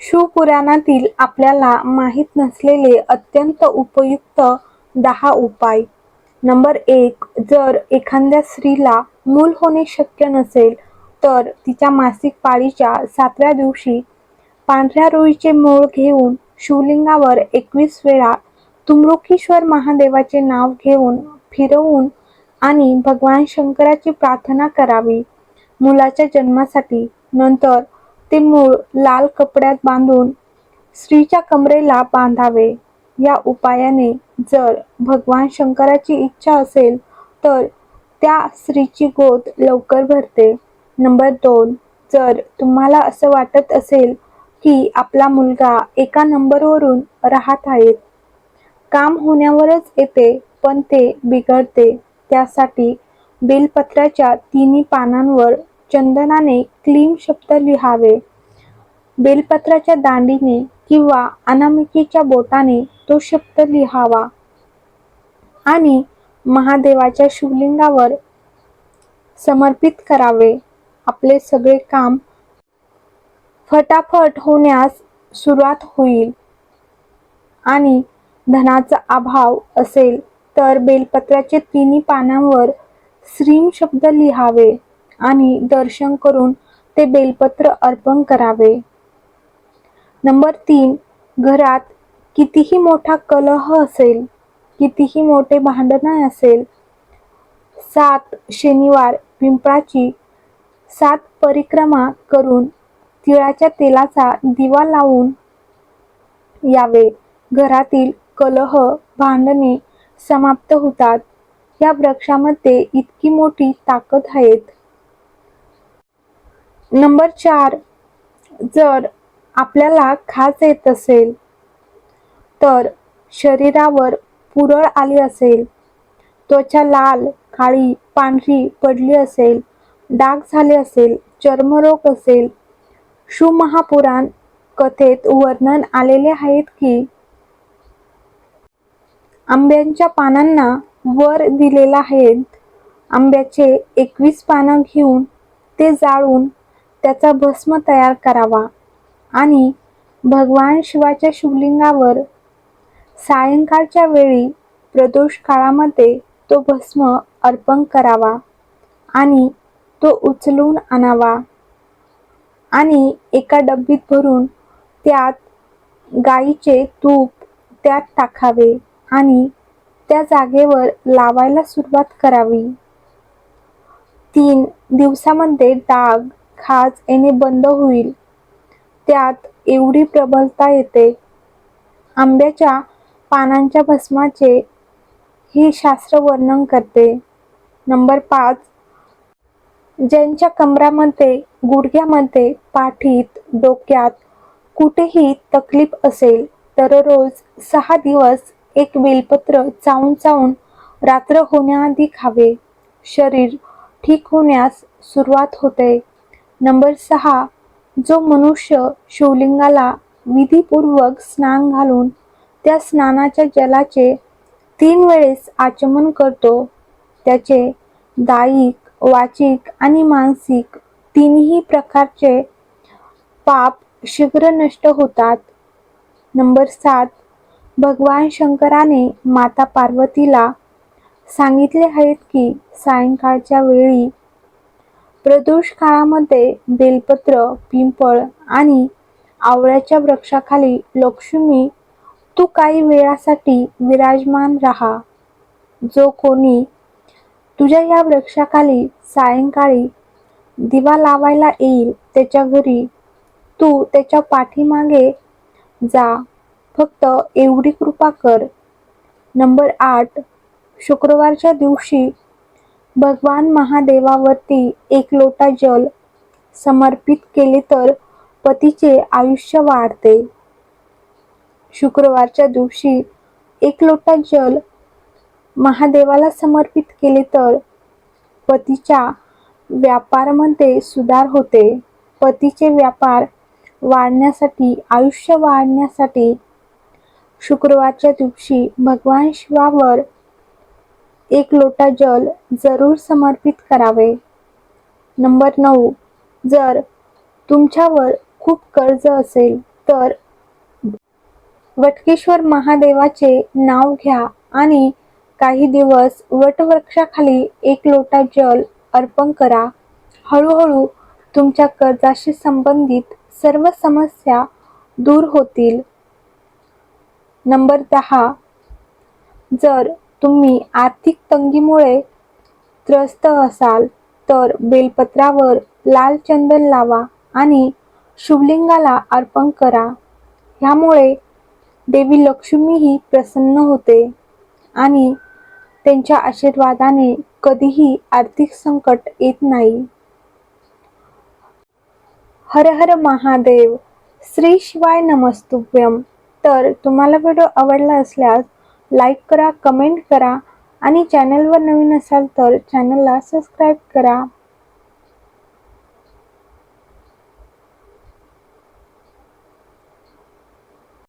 शिवपुराणातील आपल्याला माहीत नसलेले अत्यंत उपयुक्त दहा उपाय. नंबर एक जर एखाद्या स्त्रीला मूल होणे शक्य नसेल तर तिच्या मासिक पाळीच्या सातव्या दिवशी पांढऱ्या रोईचे मूळ घेऊन शिवलिंगावर एकवीस वेळा तुमरुकीश्वर महादेवाचे नाव घेऊन फिरवून आणि भगवान शंकराची प्रार्थना करावी. मुलाच्या जन्मासाठी नंतर ते मूळ लाल कपड्यात बांधून स्त्रीच्या कमरेला बांधावे. या उपायाने जर भगवान शंकराची इच्छा असेल तर त्या स्त्रीची गोद लवकर भरते. नंबर दोन जर तुम्हाला असं वाटत असेल की आपला मुलगा एका नंबरवरून राहत आहेत काम होण्यावरच येते पण ते बिघडते. त्यासाठी बेलपत्राच्या तिन्ही पानांवर चंदनाने क्लीम शब्द लिहावे. बेलपत्राच्या दांडीने किंवा अनामिकेच्या बोटाने तो शब्द लिहावा. आणि महादेवाच्या शिवलिंगावर समर्पित करावे. आपले सगळे काम फटाफट होण्यास सुरुवात होईल. आणि धनाचा अभाव असेल तर बेलपत्राचे तिन्ही पानांवर श्रीम शब्द लिहावे. आणि दर्शन करून ते बेलपत्र अर्पण करावे. नंबर तीन घरात कितीही मोठा कलह असेल कितीही मोठे भांडण असेल सात शनिवार पिंपळाची सात परिक्रमा करून तिळाच्या तेलाचा दिवा लावून यावे. घरातील कलह भांडणे समाप्त होतात. या वृक्षामध्ये इतकी मोठी ताकद आहेत. नंबर चार जर आपल्याला खाज येत असेल तर शरीरावर पुरळ आली असेल त्वचा लाल काळी पांढरी पडली असेल डाग झाले असेल चर्मरोग असेल शुमहापुराण कथेत वर्णन आलेले आहेत की आंब्यांच्या पानांना वर दिलेला आहेत आंब्याचे एकवीस पानं घेऊन ते जाळून त्याचा भस्म तयार करावा. आणि भगवान शिवाच्या शिवलिंगावर सायंकाळच्या वेळी प्रदोष काळामध्ये तो भस्म अर्पण करावा आणि तो उचलून आणावा. आणि एका डब्बीत भरून त्यात गाईचे तूप त्यात टाकावे आणि त्या जागेवर लावायला सुरुवात करावी. तीन दिवसामध्ये डाग खाज येणे बंद होईल. त्यात एवढी प्रबलता येते. आंब्याच्या पानांच्या भस्माचे हे शास्त्र वर्णन करते. नंबर पाच. ज्यांच्या कमरामध्ये गुडघ्यामध्ये पाठीत डोक्यात कुठेही तकलीफ असेल तर रोज सहा दिवस एक बेलपत्र चावून चावून रात्र होण्याआधी खावे. शरीर ठीक होण्यास सुरुवात होते. नंबर सहा जो मनुष्य शिवलिंगाला विधीपूर्वक स्नान घालून त्या स्नानाच्या जलाचे तीन वेळेस आचमन करतो त्याचे दायिक वाचिक आणि मानसिक तिन्ही प्रकारचे पाप शीघ्र नष्ट होतात. नंबर सात भगवान शंकराने माता पार्वतीला सांगितले आहेत की सायंकाळच्या वेळी प्रदोष काळामध्ये बेलपत्र पिंपळ आणि आवळ्याच्या वृक्षाखाली लक्ष्मी तू काही वेळासाठी विराजमान राहा. जो कोणी तुझ्या या वृक्षाखाली सायंकाळी दिवा लावायला येईल त्याच्या घरी तू त्याच्या पाठीमागे जा. फक्त एवढी कृपा कर. नंबर आठ शुक्रवारच्या दिवशी भगवान महादेवावरती एक लोटा जल समर्पित केले तर पतीचे आयुष्य वाढते. शुक्रवारच्या दिवशी एक लोटा जल महादेवाला समर्पित केले तर पतीच्या व्यापारामध्ये सुधार होते. पतीचे व्यापार वाढण्यासाठी आयुष्य वाढण्यासाठी शुक्रवारच्या दिवशी भगवान शिवावर एक लोटा जल जरूर समर्पित करावे. नंबर नऊ. जर तुमच्यावर खूप कर्ज असेल तर वटकेश्वर महादेवाचे नाव घ्या आणि काही दिवस वटवृक्षाखाली एक लोटा जल अर्पण करा. हळूहळू तुमच्या कर्जाशी संबंधित सर्व समस्या दूर होतील. नंबर दहा. जर तुम्ही आर्थिक तंगीमुळे त्रस्त असाल तर बेलपत्रावर लाल चंदन लावा आणि शिवलिंगाला अर्पण करा. ह्यामुळे देवी लक्ष्मीही प्रसन्न होते आणि त्यांच्या आशीर्वादाने कधीही आर्थिक संकट येत नाही. हर हर महादेव श्री शिवाय नमस्तुभ्यम तर तुम्हाला व्हिडिओ आवडला असल्यास लाईक करा कमेंट करा आणि चॅनलवर नवीन असाल तर चॅनलला सबस्क्राईब करा.